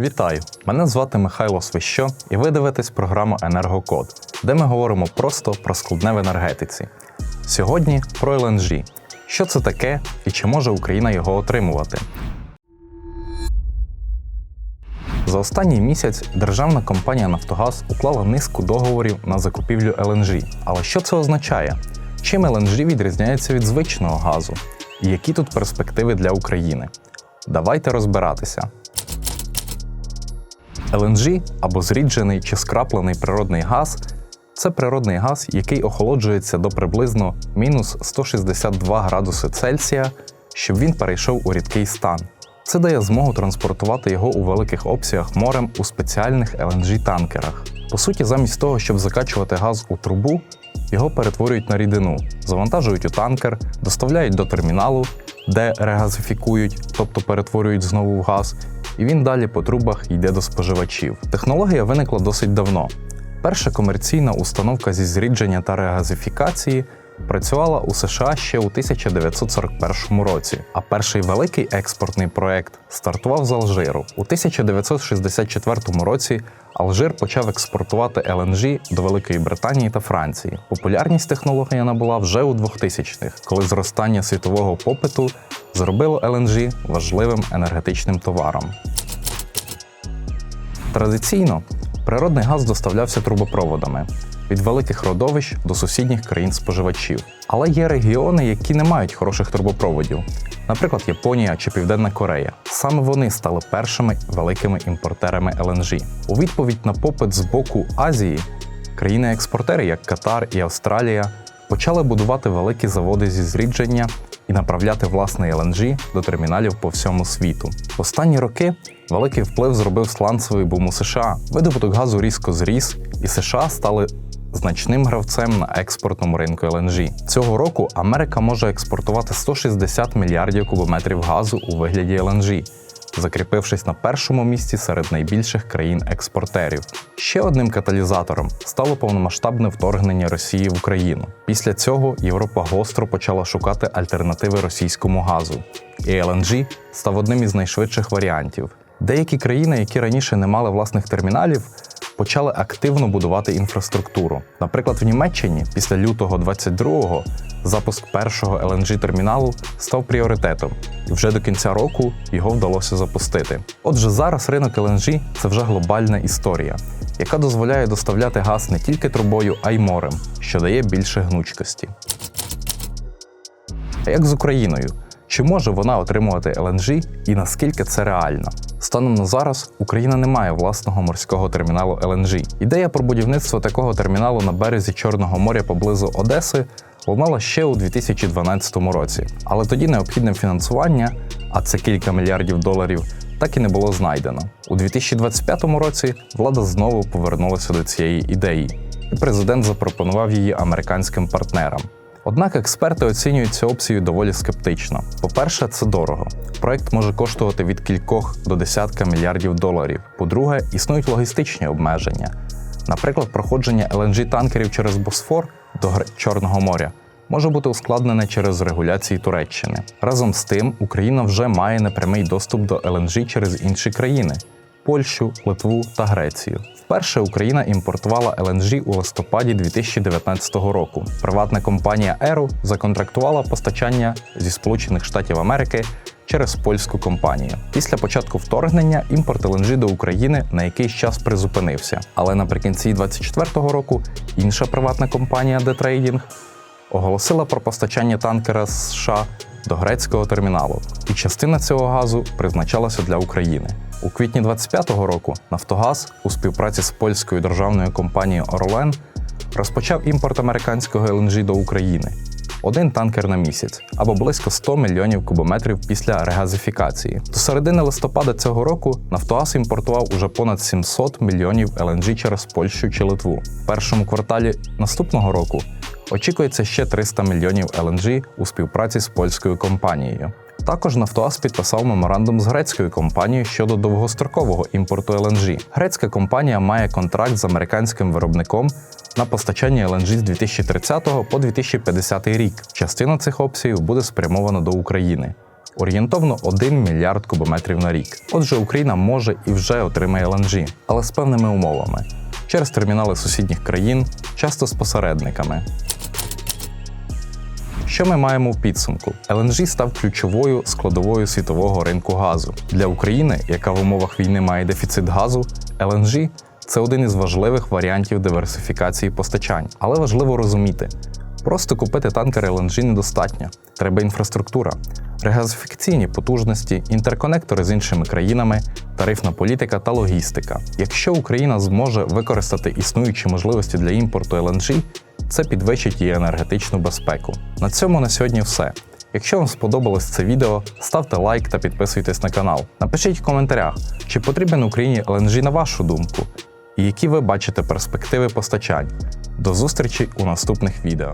Вітаю! Мене звати Михайло Свищо, і ви дивитесь програму Енергокод, де ми говоримо просто про складне в енергетиці. Сьогодні про LNG. Що це таке і чи може Україна його отримувати? За останній місяць державна компанія Нафтогаз уклала низку договорів на закупівлю LNG. Але що це означає? Чим LNG відрізняється від звичного газу? І які тут перспективи для України? Давайте розбиратися. LNG або зріджений чи скраплений природний газ це природний газ, який охолоджується до приблизно мінус 162 градуси Цельсія, щоб він перейшов у рідкий стан. Це дає змогу транспортувати його у великих обсягах морем у спеціальних LNG-танкерах. По суті, замість того, щоб закачувати газ у трубу, його перетворюють на рідину, завантажують у танкер, доставляють до терміналу, де регазифікують, тобто перетворюють знову в газ, і він далі по трубах йде до споживачів. Технологія виникла досить давно. Перша комерційна установка зі зрідження та регазифікації працювала у США ще у 1941 році, а перший великий експортний проект стартував з Алжиру. У 1964 році Алжир почав експортувати LNG до Великої Британії та Франції. Популярність технології набула вже у 2000-х, коли зростання світового попиту зробило LNG важливим енергетичним товаром. Традиційно природний газ доставлявся трубопроводами від великих родовищ до сусідніх країн-споживачів. Але є регіони, які не мають хороших трубопроводів, наприклад, Японія чи Південна Корея. Саме вони стали першими великими імпортерами LNG. У відповідь на попит з боку Азії, країни-експортери, як Катар і Австралія, почали будувати великі заводи зі зрідження і направляти власний LNG до терміналів по всьому світу. Останні роки великий вплив зробив сланцевий бум у США. Видобуток газу різко зріс, і США стали значним гравцем на експортному ринку LNG. Цього року Америка може експортувати 160 мільярдів кубометрів газу у вигляді LNG, закріпившись на першому місці серед найбільших країн-експортерів. Ще одним каталізатором стало повномасштабне вторгнення Росії в Україну. Після цього Європа гостро почала шукати альтернативи російському газу, і LNG став одним із найшвидших варіантів. Деякі країни, які раніше не мали власних терміналів, почали активно будувати інфраструктуру. Наприклад, в Німеччині після лютого 22-го запуск першого LNG терміналу став пріоритетом, і вже до кінця року його вдалося запустити. Отже, зараз ринок LNG – це вже глобальна історія, яка дозволяє доставляти газ не тільки трубою, а й морем, що дає більше гнучкості. А як з Україною? Чи може вона отримувати LNG і наскільки це реально? Станом на зараз Україна не має власного морського терміналу LNG. Ідея про будівництво такого терміналу на березі Чорного моря поблизу Одеси лунала ще у 2012 році, але тоді необхідне фінансування, а це кілька мільярдів доларів, так і не було знайдено. У 2025 році влада знову повернулася до цієї ідеї, і президент запропонував її американським партнерам. Однак експерти оцінюють цю опцію доволі скептично. По-перше, це дорого. Проект може коштувати від кількох до десятка мільярдів доларів. По-друге, існують логістичні обмеження. Наприклад, проходження LNG-танкерів через Босфор до Чорного моря може бути ускладнене через регуляції Туреччини. Разом з тим, Україна вже має непрямий доступ до LNG через інші країни Польщу, Литву та Грецію. Вперше Україна імпортувала LNG у листопаді 2019 року. Приватна компанія Еру законтрактувала постачання зі Сполучених Штатів Америки через польську компанію. Після початку вторгнення імпорт LNG до України на якийсь час призупинився. Але наприкінці 2024 року інша приватна компанія Detrading оголосила про постачання танкера з США до грецького терміналу, і частина цього газу призначалася для України. У квітні 25-го року Нафтогаз у співпраці з польською державною компанією Орлен розпочав імпорт американського LNG до України. Один танкер на місяць або близько 100 мільйонів кубометрів після регазифікації. До середини листопада цього року Нафтогаз імпортував уже понад 700 мільйонів LNG через Польщу чи Литву. В першому кварталі наступного року очікується ще 300 мільйонів LNG у співпраці з польською компанією. Також Нафтогаз підписав меморандум з грецькою компанією щодо довгострокового імпорту LNG. Грецька компанія має контракт з американським виробником на постачання LNG з 2030 по 2050 рік. Частина цих обсягів буде спрямована до України. орієнтовно 1 мільярд кубометрів на рік. Отже, Україна може і вже отримає LNG, але з певними умовами через термінали сусідніх країн, часто з посередниками. Що ми маємо в підсумку? LNG став ключовою складовою світового ринку газу. Для України, яка в умовах війни має дефіцит газу, LNG – це один із важливих варіантів диверсифікації постачань. Але важливо розуміти, просто купити танкер LNG недостатньо. Треба інфраструктура, регазифікаційні потужності, інтерконектори з іншими країнами, тарифна політика та логістика. Якщо Україна зможе використати існуючі можливості для імпорту LNG, це підвищить її енергетичну безпеку. На цьому на сьогодні все. Якщо вам сподобалось це відео, ставте лайк та підписуйтесь на канал. Напишіть в коментарях, чи потрібен Україні LNG на вашу думку, і які ви бачите перспективи постачань. До зустрічі у наступних відео.